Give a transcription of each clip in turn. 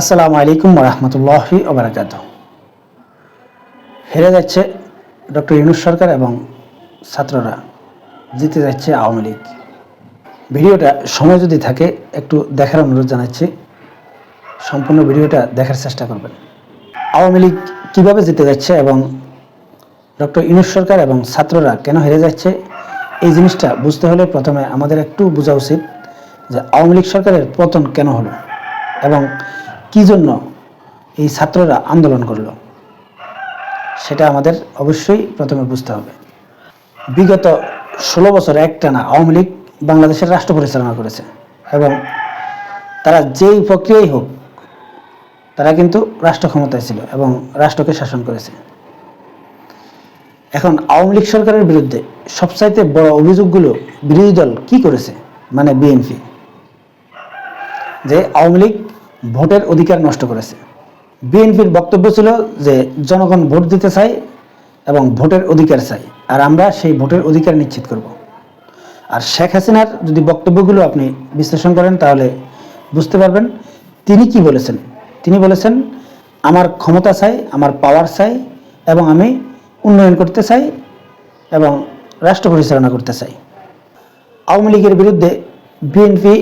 আসসালামু আলাইকুম রহমতুল্লাহি ওবরাকাত হেরে যাচ্ছে ডক্টর ইউনুস সরকার এবং ছাত্ররা, জিতে যাচ্ছে আওয়ামী লীগ। ভিডিওটা সময় যদি থাকে, একটু দেখার অনুরোধ জানাচ্ছি। সম্পূর্ণ ভিডিওটা দেখার চেষ্টা করবেন। আওয়ামী লীগ কীভাবে জিতে যাচ্ছে এবং ডক্টর ইউনুস সরকার এবং ছাত্ররা কেন হেরে যাচ্ছে, এই জিনিসটা বুঝতে হলে প্রথমে আমাদের একটু বোঝা উচিত যে আওয়ামী লীগ সরকারের পতন কেন হলো এবং কী জন্য এই ছাত্ররা আন্দোলন করল? সেটা আমাদের অবশ্যই প্রথমে বুঝতে হবে। বিগত ষোলো বছর একটানা আওয়ামী লীগ বাংলাদেশের রাষ্ট্র পরিচালনা করেছে এবং তারা যেই প্রক্রিয়াই হোক, তারা কিন্তু রাষ্ট্র ক্ষমতায় ছিল এবং রাষ্ট্রকে শাসন করেছে। এখন আওয়ামী লীগ সরকারের বিরুদ্ধে সবচাইতে বড় অভিযোগগুলো বিরোধী দল কি করেছে? মানে বিএনপি। যে আওয়ামী লীগ ভোটের অধিকার নষ্ট করেছে। বিএনপির বক্তব্য ছিল যে, জনগণ ভোট দিতে চায় এবং ভোটের অধিকার চাই আর আমরা সেই ভোটের অধিকার নিশ্চিত করব। আর শেখ হাসিনার যদি বক্তব্যগুলো আপনি বিশ্লেষণ করেন, তাহলে বুঝতে পারবেন তিনি কি বলেছেন। তিনি বলেছেন, আমার ক্ষমতা চাই, আমার পাওয়ার চাই এবং আমি উন্নয়ন করতে চাই এবং রাষ্ট্র পরিচালনা করতে চাই। আওয়ামী লীগের বিরুদ্ধে বিএনপি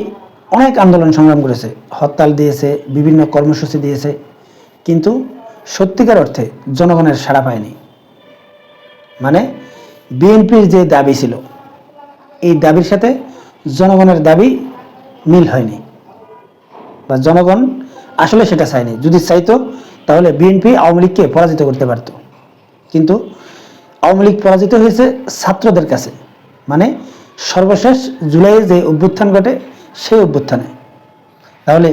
অনেক আন্দোলন সংগ্রাম করেছে। হরতাল দিয়েছে, বিভিন্ন কর্মসূচি দিয়েছে। কিন্তু সত্যিকার অর্থে জনগণের সাড়া পায়নি। মানে বিএনপির যে দাবি ছিল, এই দাবির সাথে জনগণের দাবি মিল হয়নি বা জনগণ আসলে সেটা চায়নি। যদি চাইতো, তাহলে বিএনপি আওয়ামী লীগকে পরাজিত করতে পারত। কিন্তু আওয়ামী লীগ পরাজিত হয়েছে ছাত্রদের কাছে। মানে সর্বশেষ জুলাইয়ে যে অভ্যুত্থান ঘটে সেই অভ্যুত্থানে। তাহলে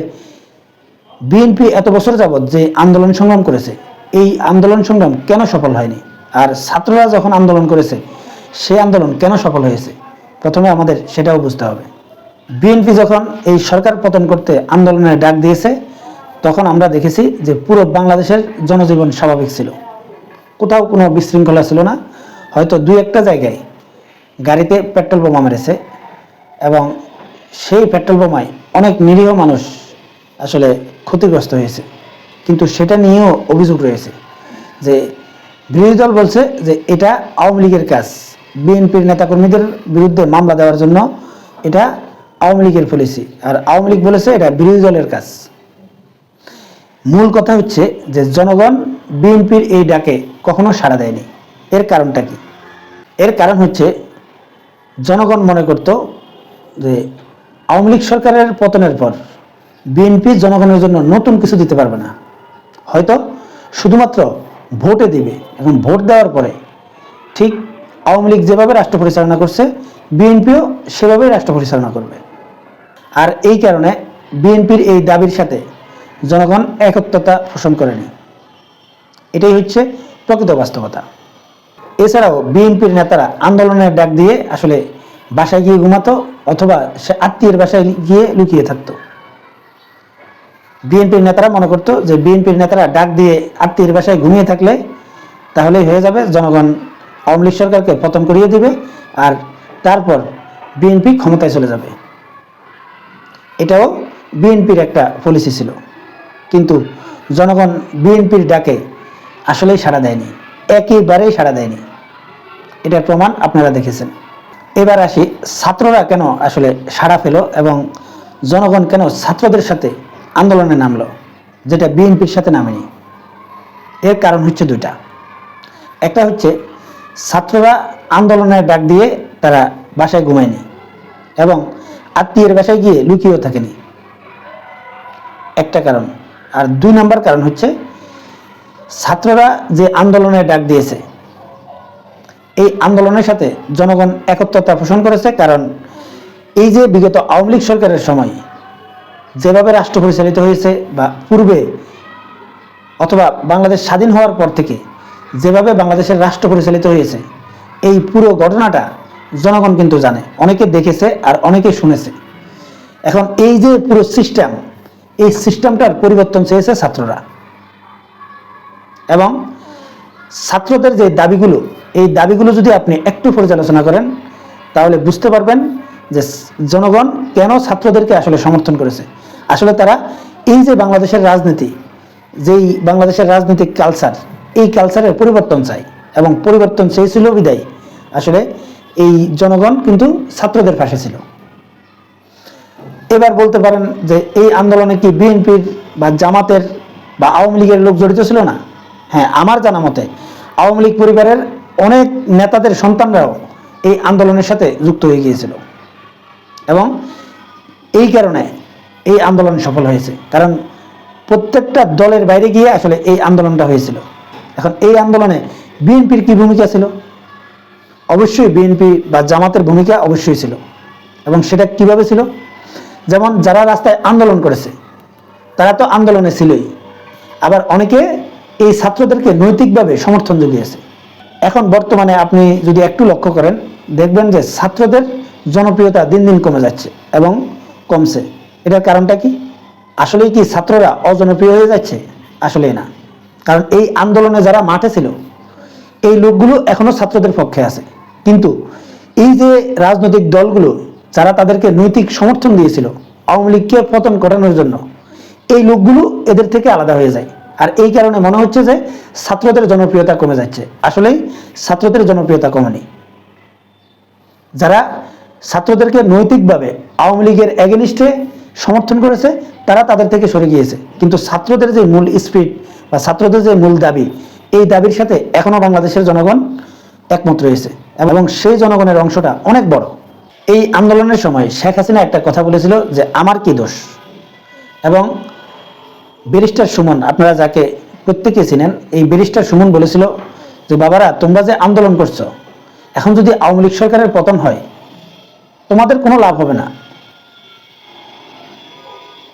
বিএনপি এত বছর যাবৎ যে আন্দোলন সংগ্রাম করেছে, এই আন্দোলন সংগ্রাম কেন সফল হয়নি? আর ছাত্ররা যখন আন্দোলন করেছে, সেই আন্দোলন কেন সফল হয়েছে? প্রথমে আমাদের সেটাও বুঝতে হবে। বিএনপি যখন এই সরকার পতন করতে আন্দোলনের ডাক দিয়েছে, তখন আমরা দেখেছি যে পুরো বাংলাদেশের জনজীবন স্বাভাবিক ছিল। কোথাও কোনো বিশৃঙ্খলা ছিল না। হয়তো দুই একটা জায়গায় গাড়িতে পেট্রোল বোমা মেরেছে এবং সেই পেট্রোল বোমায় অনেক নিরীহ মানুষ আসলে ক্ষতিগ্রস্ত হয়েছে। কিন্তু সেটা নিয়েও অভিযোগ রয়েছে যে বিরোধী দল বলছে যে এটা আওয়ামী লীগের কাজ। বিএনপির নেতাকর্মীদের বিরুদ্ধে মামলা দেওয়ার জন্য এটা আওয়ামী লীগের পলিসি আর আওয়ামী লীগ বলেছে এটা বিরোধী দলের কাজ। মূল কথা হচ্ছে যে জনগণ বিএনপির এই ডাকে কখনো সাড়া দেয়নি। এর কারণটা কি? এর কারণ হচ্ছে জনগণ মনে করত যে আওয়ামী লীগ সরকারের পতনের পর বিএনপি জনগণের জন্য নতুন কিছু দিতে পারবে না। হয়তো শুধুমাত্র ভোটে দিবে। এখন ভোট দেওয়ার পরে ঠিক আওয়ামী লীগ যেভাবে রাষ্ট্র পরিচালনা করছে, বিএনপিও সেভাবেই রাষ্ট্র পরিচালনা করবে। আর এই কারণে বিএনপির এই দাবির সাথে জনগণ একত্রতা পোষণ করেনি। এটাই হচ্ছে প্রকৃত বাস্তবতা। এছাড়াও বিএনপির নেতারা আন্দোলনের ডাক দিয়ে আসলে বাসায় গিয়ে ঘুমাতো অথবা সে আত্মীয়ের বাসায় গিয়ে লুকিয়ে থাকতো। বিএনপির নেতারা মনে করতো যে বিএনপির নেতারা ডাক দিয়ে আত্মীয়ের বাসায় ঘুমিয়ে থাকলে তাহলেই হয়ে যাবে, জনগণ আওয়ামী লীগ সরকারকে পতন করিয়ে দিবে আর তারপর বিএনপি ক্ষমতায় চলে যাবে। এটাও বিএনপির একটা পলিসি ছিল। কিন্তু জনগণ বিএনপির ডাকে আসলেই সাড়া দেয়নি, একেবারেই সাড়া দেয়নি। এটার প্রমাণ আপনারা দেখেছেন। এবার আসি, ছাত্ররা কেন আসলে সাড়া পেল এবং জনগণ কেন ছাত্রদের সাথে আন্দোলনে নামলো, যেটা বিএনপির সাথে নামেনি? এর কারণ হচ্ছে দুটা একটা হচ্ছে, ছাত্ররা আন্দোলনের ডাক দিয়ে তারা বাসায় ঘুমায়নি এবং আত্মীয়ের বাসায় গিয়ে লুকিয়েও থাকেনি। একটা কারণ। আর দুই নম্বর কারণ হচ্ছে, ছাত্ররা যে আন্দোলনের ডাক দিয়েছে এই আন্দোলনের সাথে জনগণ একত্রতা পোষণ করেছে, কারণ এই যে বিগত আওয়ামী লীগ সরকারের সময় যেভাবে রাষ্ট্র পরিচালিত হয়েছে বা পূর্বে অথবা বাংলাদেশ স্বাধীন হওয়ার পর থেকে যেভাবে বাংলাদেশের রাষ্ট্র পরিচালিত হয়েছে, এই পুরো ঘটনাটা জনগণ কিন্তু জানে, অনেকে দেখেছে আর অনেকে শুনেছে। এখন এই যে পুরো সিস্টেম এই সিস্টেমটার পরিবর্তন চেয়েছে ছাত্ররা। এবং ছাত্রদের যে দাবিগুলো, এই দাবিগুলো যদি আপনি একটু পর্যালোচনা করেন, তাহলে বুঝতে পারবেন যে জনগণ কেন ছাত্রদেরকে আসলে সমর্থন করেছে। আসলে তারা এই যে বাংলাদেশের রাজনীতি, যেই বাংলাদেশের রাজনৈতিক কালচার এই কালচারের পরিবর্তন চাই এবং পরিবর্তন চেয়েছিল বিদায়। আসলে এই জনগণ কিন্তু ছাত্রদের পাশে ছিল। এবার বলতে পারেন যে এই আন্দোলনে কি বিএনপির বা জামাতের বা আওয়ামী লীগের লোক জড়িত ছিল না? হ্যাঁ আমার জানা মতে আওয়ামী লীগ পরিবারের অনেক নেতাদের সন্তানরাও এই আন্দোলনের সাথে যুক্ত হয়ে গিয়েছিল। এবং এই কারণে এই আন্দোলন সফল হয়েছে। কারণ প্রত্যেকটা দলের বাইরে গিয়ে আসলে এই আন্দোলনটা হয়েছিল। এখন এই আন্দোলনে বিএনপির কি ভূমিকা ছিল? অবশ্যই বিএনপি বা জামাতের ভূমিকা অবশ্যই ছিল। এবং সেটা কীভাবে ছিল? যেমন যারা রাস্তায় আন্দোলন করেছে, তারা তো আন্দোলনে ছিলই। আবার অনেকে এই ছাত্রদেরকে নৈতিকভাবে সমর্থন জুগিয়েছে এখন বর্তমানে আপনি যদি একটু লক্ষ্য করেন, দেখবেন যে ছাত্রদের জনপ্রিয়তা দিন দিন কমে যাচ্ছে এবং কমছে। এটার কারণটা কি? আসলেই কি ছাত্ররা অজনপ্রিয় হয়ে যাচ্ছে? আসলেই না। কারণ এই আন্দোলনে যারা মাঠে ছিল, এই লোকগুলো এখনও ছাত্রদের পক্ষে আছে। কিন্তু এই যে রাজনৈতিক দলগুলো, যারা তাদেরকে নৈতিক সমর্থন দিয়েছিল, আওয়ামী লীগকে পতন ঘটানোর জন্য, এই লোকগুলো এদের থেকে আলাদা হয়ে যায়। আর এই কারণে মনে হচ্ছে যে ছাত্রদের জনপ্রিয়তা কমে যাচ্ছে। আসলেই ছাত্রদের জনপ্রিয়তা কমেনি। যারা ছাত্রদেরকে নৈতিকভাবে আওয়ামী লীগের এগেনিস্টে সমর্থন করেছে, তারা তাদের থেকে সরে গিয়েছে। কিন্তু ছাত্রদের যে মূল স্পিড বা ছাত্রদের যে মূল দাবি, এই দাবির সাথে এখনও বাংলাদেশের জনগণ একমত রয়েছে। এবং সেই জনগণের অংশটা অনেক বড়। এই আন্দোলনের সময় শেখ হাসিনা একটা কথা বলেছিল যে, আমার কি দোষ? এবং ব্যারিস্টার সুমন, আপনারা যাকে প্রত্যেকে চিনেন, এই ব্যারিস্টার সুমন বলেছিল যে, বাবারা, তোমরা যে আন্দোলন করছ, এখন যদি আওয়ামী লীগ সরকারের পতন হয়, তোমাদের কোনো লাভ হবে না।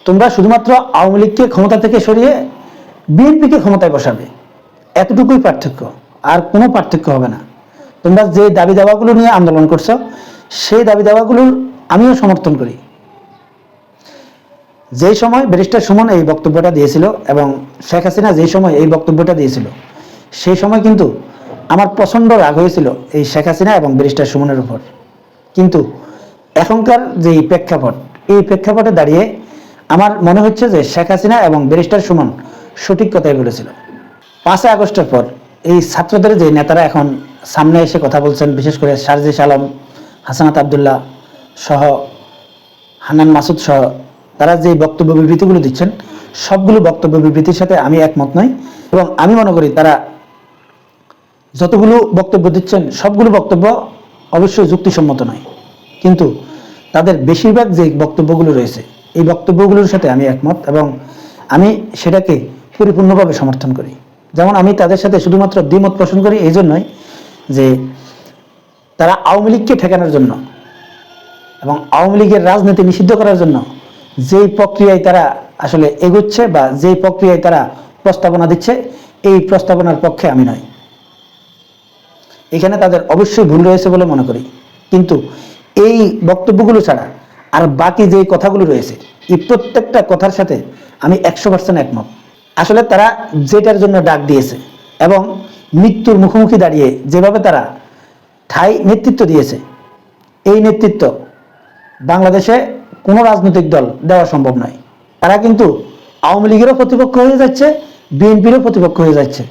তোমরা শুধুমাত্র আওয়ামী লীগকে ক্ষমতা থেকে সরিয়ে বিএনপিকে ক্ষমতায় বসাবে। এতটুকুই পার্থক্য, আর কোনো পার্থক্য হবে না। তোমরা যে দাবি দাওয়াগুলো নিয়ে আন্দোলন করছ, সেই দাবি দাওয়াগুলোর আমিও সমর্থন করি। যেই সময় ব্যারিস্টার সুমন এই বক্তব্যটা দিয়েছিল এবং শেখ হাসিনা যেই সময় এই বক্তব্যটা দিয়েছিল, সেই সময় কিন্তু আমার প্রচণ্ড রাগ হয়েছিল এই শেখ হাসিনা এবং ব্যারিস্টার সুমনের উপর। কিন্তু এখনকার যে প্রেক্ষাপট, এই প্রেক্ষাপটে দাঁড়িয়ে আমার মনে হচ্ছে যে শেখ হাসিনা এবং ব্যারিস্টার সুমন সঠিক কথাই বলেছিল। পাঁচই আগস্টের পর এই ছাত্রদের যে নেতারা এখন সামনে এসে কথা বলছেন, বিশেষ করে শারজিস আলম, হাসানাত আবদুল্লাহ সহ হান্নান মাসুদ সহ তারা যে বক্তব্য বিবৃতিগুলো দিচ্ছেন, সবগুলো বক্তব্য বিবৃতির সাথে আমি একমত নই এবং আমি মনে করি তারা যতগুলো বক্তব্য দিচ্ছেন, সবগুলো বক্তব্য অবশ্যই যুক্তিসম্মত নয়। কিন্তু তাদের বেশিরভাগ যে বক্তব্যগুলো রয়েছে, এই বক্তব্যগুলোর সাথে আমি একমত এবং আমি সেটাকে পরিপূর্ণভাবে সমর্থন করি। যেমন আমি তাদের সাথে শুধুমাত্র দ্বিমত পোষণ করি, এই জন্যই যে তারা আওয়ামী লীগকে ঠেকানোর জন্য এবং আওয়ামী লীগের রাজনীতি নিষিদ্ধ করার জন্য যেই প্রক্রিয়ায় তারা আসলে এগোচ্ছে বা যেই প্রক্রিয়ায় তারা প্রস্তাবনা দিচ্ছে, এই প্রস্তাবনার পক্ষে আমি নই। এখানে তাদের অবশ্যই ভুল রয়েছে বলে মনে করি। কিন্তু এই বক্তব্যগুলো ছাড়া আর বাকি যে কথাগুলো রয়েছে, এই প্রত্যেকটা কথার সাথে আমি একশো পার্সেন্ট একমত। আসলে তারা যেটার জন্য ডাক দিয়েছে এবং মৃত্যুর মুখোমুখি দাঁড়িয়ে যেভাবে তারা ঠাই নেতৃত্ব দিয়েছে, এই নেতৃত্ব বাংলাদেশে কোনো রাজনৈতিক দল দেওয়া সম্ভব নয় তারা কিন্তু আওয়ামী লীগেরও প্রতিপক্ষ হয়ে যাচ্ছে, বিএনপিরও প্রতিপক্ষ হয়ে যাচ্ছে।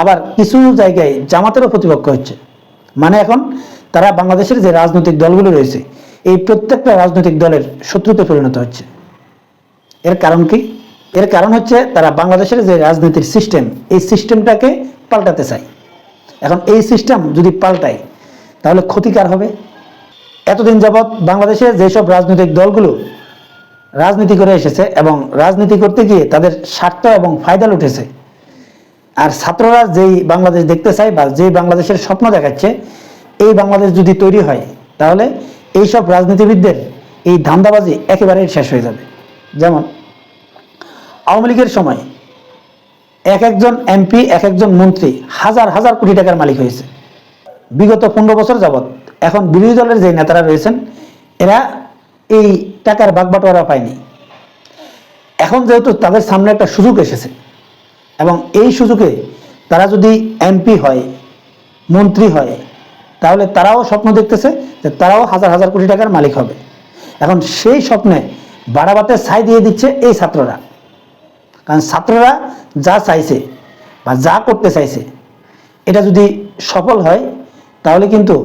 আবার কিছু জায়গায় জামাতেরও প্রতিপক্ষ হচ্ছে। মানে এখন তারা বাংলাদেশের যে রাজনৈতিক দলগুলো রয়েছে, এই প্রত্যেকটা রাজনৈতিক দলের শত্রুতে পরিণত হচ্ছে। এর কারণ কি? এর কারণ হচ্ছে তারা বাংলাদেশের যে রাজনীতির সিস্টেম এই সিস্টেমটাকে পাল্টাতে চায়। এখন এই সিস্টেম যদি পাল্টায়, তাহলে ক্ষতিকার হবে। এতদিন যাবৎ বাংলাদেশে যেসব রাজনৈতিক দলগুলো রাজনীতি করে এসেছে এবং রাজনীতি করতে গিয়ে তাদের স্বার্থ এবং ফায়দা উঠেছে আর ছাত্ররা যেই বাংলাদেশ দেখতে চায় বা যেই বাংলাদেশের স্বপ্ন দেখাচ্ছে, এই বাংলাদেশ যদি তৈরি হয়, তাহলে এইসব রাজনীতিবিদদের এই ধান্দাবাজি একেবারেই শেষ হয়ে যাবে। যেমন, আওয়ামী লীগের সময় এক একজন এমপি, এক একজন মন্ত্রী হাজার হাজার কোটি টাকার মালিক হয়েছে। বিগত পনেরো বছর যাবৎ এখন বিরোধী দলের যে নেতারা রয়েছেন, এরা এই টাকার বাগবাটোয়ারা পায়নি। এখন যেহেতু তাদের সামনে একটা সুযোগ এসেছে এবং এই সুযোগে তারা যদি এমপি হয়, মন্ত্রী হয়, তাহলে তারাও স্বপ্ন দেখতেছে যে তারাও হাজার হাজার কোটি টাকার মালিক হবে। এখন সেই স্বপ্নে বাড়াবাতে ছাই দিয়ে দিচ্ছে এই ছাত্ররা। কারণ ছাত্ররা যা চাইছে বা যা করতে চাইছে, এটা যদি সফল হয়, তাহলে কিন্তু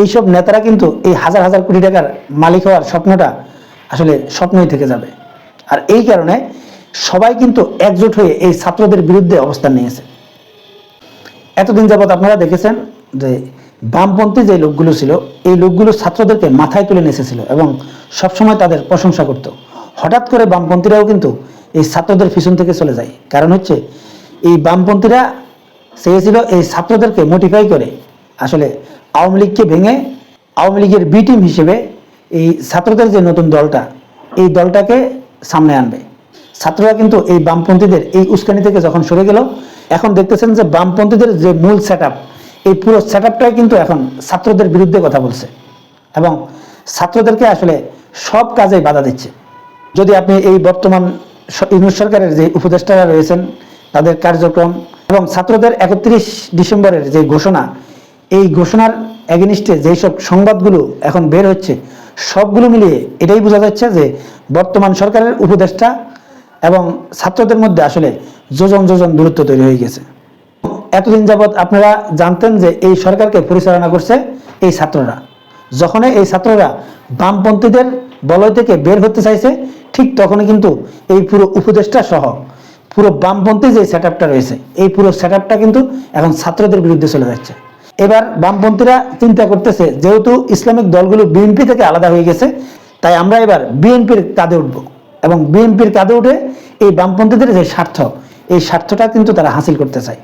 এইসব নেতারা কিন্তু এই হাজার হাজার কোটি টাকার মালিক হওয়ার স্বপ্নটা আসলে স্বপ্নই থেকে যাবে। আর এই কারণে সবাই কিন্তু একজোট হয়ে এই ছাত্রদের বিরুদ্ধে অবস্থান নিয়েছে। এতদিন যাবৎ আপনারা দেখেছেন যে বামপন্থী যে লোকগুলো ছিল, এই লোকগুলো ছাত্রদেরকে মাথায় তুলে নেসেছিল এবং সবসময় তাদের প্রশংসা করত। হঠাৎ করে বামপন্থীরাও কিন্তু এই ছাত্রদের পিছন থেকে চলে যায়। কারণ হচ্ছে এই বামপন্থীরা চেয়েছিল এই ছাত্রদেরকে মোটিফাই করে আসলে আওয়ামী লীগকে ভেঙে আওয়ামী লীগের বি টিম হিসেবে এই ছাত্রদের যে নতুন দলটা, এই দলটাকে সামনে আনবে। ছাত্ররা কিন্তু এই বামপন্থীদের, এই উস্কানি থেকে যখন সরে গেল, এখন দেখতেছেন যে বামপন্থীদের যে মূল সেট এই পুরো সেট কিন্তু এখন ছাত্রদের বিরুদ্ধে কথা বলছে এবং ছাত্রদেরকে আসলে সব কাজেই বাধা দিচ্ছে। যদি আপনি এই বর্তমান ইউনিট সরকারের যে উপদেষ্টারা রয়েছেন, তাদের কার্যক্রম এবং ছাত্রদের একত্রিশ ডিসেম্বরের যে ঘোষণা এই ঘোষণার এগেনিস্টে যেই সব সংবাদগুলো এখন বের হচ্ছে, সবগুলো মিলিয়ে এটাই বোঝা যাচ্ছে যে বর্তমান সরকারের উপদেষ্টা এবং ছাত্রদের মধ্যে আসলে যোজন যোজন দূরত্ব তৈরি হয়ে গেছে। এতদিন যাবৎ আপনারা জানতেন যে এই সরকারকে পরিচালনা করছে এই ছাত্ররা। যখনই এই ছাত্ররা বামপন্থীদের বলয় থেকে বের হতে চাইছে, ঠিক তখনই কিন্তু এই পুরো উপদেষ্টা সহ পুরো বামপন্থী যে সেট রয়েছে, এই পুরো সেট কিন্তু এখন ছাত্রদের বিরুদ্ধে চলে যাচ্ছে। এবার বামপন্থীরা চিন্তা করতেছে, যেহেতু ইসলামিক দলগুলো বিএনপি থেকে আলাদা হয়ে গেছে, তাই আমরা এবার বিএনপির কাঁধে উঠব। এবং বিএনপির কাঁধে উঠে এই বামপন্থীদের যে স্বার্থ, এই স্বার্থটা কিন্তু তারা হাসিল করতে চায়।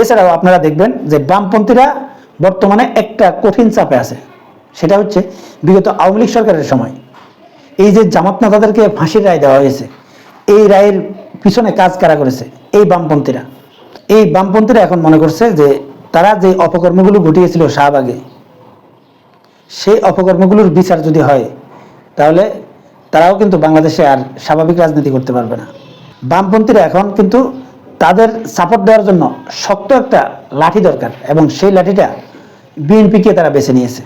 এছাড়াও আপনারা দেখবেন যে বামপন্থীরা বর্তমানে একটা কঠিন চাপে আছে। সেটা হচ্ছে বিগত আওয়ামী লীগ সরকারের সময়। এই যে জামাত নেতাদেরকে ফাঁসির রায় দেওয়া হয়েছে, এই রায়ের পিছনে কাজ কারা করেছে? এই বামপন্থীরা। এই বামপন্থীরা এখন মনে করছে যে তারা যে অপকর্মগুলো ঘটিয়েছিল শাহবাগে, সেই অপকর্মগুলোর বিচার যদি হয়, তাহলে তারাও কিন্তু বাংলাদেশে আর স্বাভাবিক রাজনীতি করতে পারবে না। বামপন্থীরা এখন কিন্তু তাদের সাপোর্ট দেওয়ার জন্য শক্ত একটা লাঠি দরকার এবং সেই লাঠিটা বিএনপিকে তারা বেছে নিয়েছে।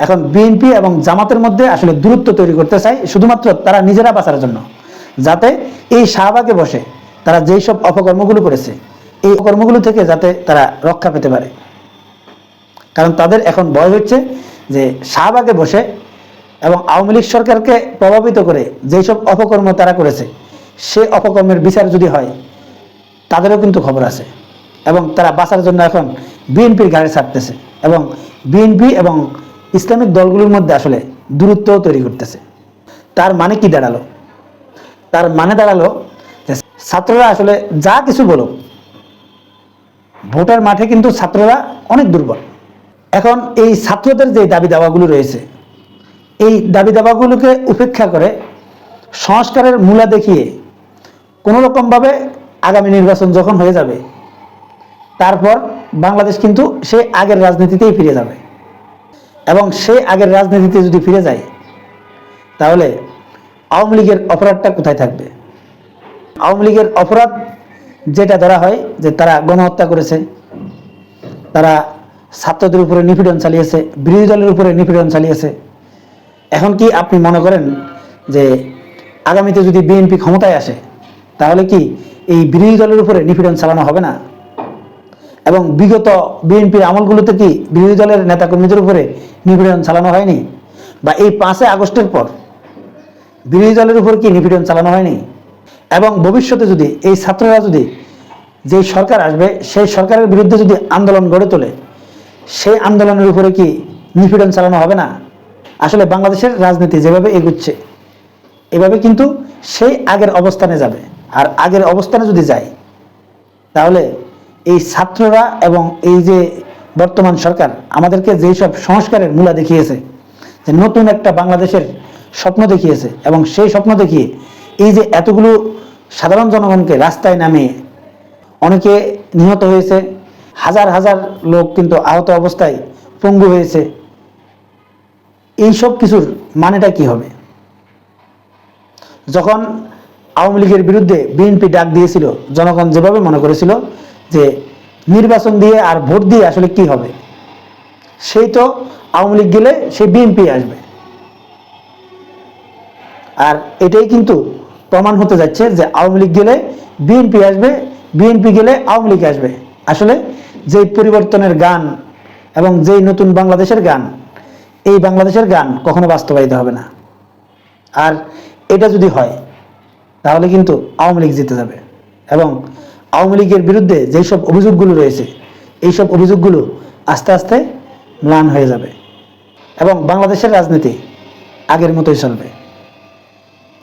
এখন বিএনপি এবং জামাতের মধ্যে আসলে দূরত্ব তৈরি করতে চায় শুধুমাত্র তারা নিজেরা বাঁচার জন্য, যাতে এই শাহবাগে বসে তারা যেই সব অপকর্মগুলো করেছে এই অপকর্মগুলো থেকে যাতে তারা রক্ষা পেতে পারে। কারণ তাদের এখন ভয় হচ্ছে যে শাহবাগে বসে এবং আওয়ামী লীগ সরকারকে প্রভাবিত করে যেই সব অপকর্ম তারা করেছে, সে অপকর্মের বিচার যদি হয়, তাদেরও কিন্তু খবর আছে। এবং তারা বাঁচার জন্য এখন বিএনপির গাড়ি ছাড়তেছে এবং বিএনপি এবং ইসলামিক দলগুলোর মধ্যে আসলে দূরত্ব তৈরি করতেছে। তার মানে কি দাঁড়াল? তার মানে দাঁড়াল যে ছাত্ররা আসলে যা কিছু বলো ভোটের মাঠে কিন্তু ছাত্ররা অনেক দুর্বল। এখন এই ছাত্রদের যে দাবি দাওয়াগুলো রয়েছে, এই দাবি দাওয়াগুলোকে উপেক্ষা করে সংস্কারের মূলা দেখিয়ে কোনো রকমভাবে আগামী নির্বাচন যখন হয়ে যাবে, তারপর বাংলাদেশ কিন্তু সে আগের রাজনীতিতেই ফিরে যাবে। এবং সে আগের রাজনীতিতে যদি ফিরে যায়, তাহলে আওয়ামী লীগের অপরাধটা কোথায় থাকবে? আওয়ামী লীগের অপরাধ যেটা ধরা হয় যে তারা গণহত্যা করেছে, তারা ছাত্রদের উপরে নিপীড়ন চালিয়েছে, বিরোধী দলের উপরে নিপীড়ন চালিয়েছে। এখন কি আপনি মনে করেন যে আগামীতে যদি বিএনপি ক্ষমতায় আসে, তাহলে কি এই বিরোধী দলের উপরে নিপীড়ন চালানো হবে না? এবং বিগত বিএনপির আমলগুলোতে কি বিরোধী দলের নেতাকর্মীদের উপরে নিপীড়ন চালানো হয়নি? বা এই পাঁচে আগস্টের পর বিরোধী দলের উপর কি নিপীড়ন চালানো হয়নি? এবং ভবিষ্যতে যদি এই ছাত্ররা যদি যে সরকার আসবে, সেই সরকারের বিরুদ্ধে যদি আন্দোলন গড়ে তোলে, সেই আন্দোলনের উপরে কি নিপীড়ন চালানো হবে না? আসলে বাংলাদেশের রাজনীতি যেভাবে এগুচ্ছে, এভাবে কিন্তু সেই আগের অবস্থানে যাবে। আর আগের অবস্থানে যদি যায়, তাহলে এই ছাত্ররা এবং এই যে বর্তমান সরকার আমাদেরকে যেই সব সংস্কারের মূলা দেখিয়েছে, যে নতুন একটা বাংলাদেশের স্বপ্ন দেখিয়েছে এবং সেই স্বপ্ন দেখিয়ে এই যে এতগুলো সাধারণ জনগণকে রাস্তায় নামিয়ে অনেকে নিহত হয়েছে, হাজার হাজার লোক কিন্তু আহত অবস্থায় পঙ্গু হয়েছে এই সব কিছুর মানেটা কি হবে? যখন আওয়ামী লীগের বিরুদ্ধে বিএনপি ডাক দিয়েছিল, জনগণ যেভাবে মনে করেছিল যে নির্বাচন দিয়ে আর ভোট দিয়ে আসলে কি হবে, সেই তো আওয়ামী লীগ গেলে সে বিএনপি আসবে। আর এটাই কিন্তু প্রমাণ হতে যাচ্ছে যে আওয়ামী লীগ গেলে বিএনপি আসবে, বিএনপি গেলে আওয়ামী লীগ আসবে। আসলে যেই পরিবর্তনের গান এবং যেই নতুন বাংলাদেশের গান, এই বাংলাদেশের গান কখনো বাস্তবায়িত হবে না। আর এটা যদি হয়, তাহলে কিন্তু আওয়ামী লীগ জিতে যাবে। এবং আওয়ামী লীগের বিরুদ্ধে যেই সব অভিযোগগুলো রয়েছে, এই সব অভিযোগগুলো আস্তে আস্তে ম্লান হয়ে যাবে। এবং বাংলাদেশের রাজনীতি আগের মতোই চলবে।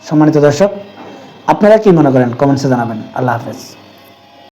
সম্মানিত দর্শক আপনারা কি মনে করেন? কমেন্টসে জানাবেন। আল্লাহ হাফেজ।